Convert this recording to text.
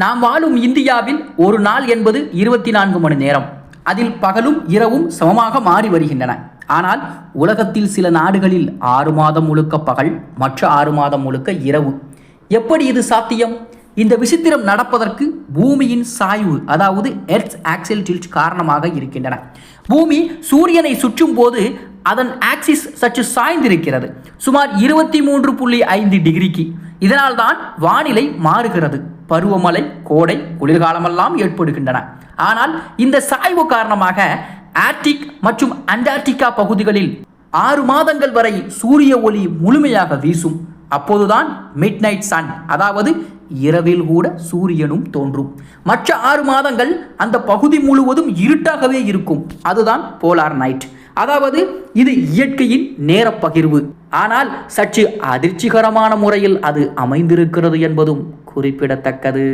நாம் வாழும் இந்தியாவில் ஒரு நாள் என்பது இருபத்தி நான்கு மணி நேரம். அதில் பகலும் இரவும் சமமாக மாறி வருகின்றன. ஆனால் உலகத்தில் சில நாடுகளில் ஆறு மாதம் முழுக்க பகல் மற்ற ஆறு மாதம் முழுக்க இரவு. எப்படி இது சாத்தியம்? இந்த விசித்திரம் நடப்பதற்கு பூமியின் சாய்வு அதாவது எர்த் ஆக்சில் டில்ட் காரணமாக இருக்கின்றன. பூமி சூரியனை சுற்றும் போது அதன் ஆக்சிஸ் சற்று சாய்ந்திருக்கிறது. சுமார் இருபத்தி மூன்று புள்ளி ஐந்து டிகிரிக்கு. இதனால்தான் வானிலை மாறுகிறது. பருவமழை கோடை குளிர்காலமெல்லாம் ஏற்படுகின்றன. ஆனால் இந்த சாய்வு காரணமாக ஆர்டிக் மற்றும் அண்டார்டிகா பகுதிகளில் ஆறு மாதங்கள் வரை சூரிய ஒளி முழுமையாக வீசும். அப்போதுதான் மிட் நைட் சன் அதாவது இரவில் கூட சூரியனும் தோன்றும். மற்ற ஆறு மாதங்கள் அந்த பகுதி முழுவதும் இருட்டாகவே இருக்கும். அதுதான் போலார் நைட் அதாவது இது இயற்கையின் நேர பகிர்வு. ஆனால் சற்று அதிர்ச்சிகரமான முறையில் அது அமைந்திருக்கிறது என்பதும் குறிப்பிடத்தக்கது.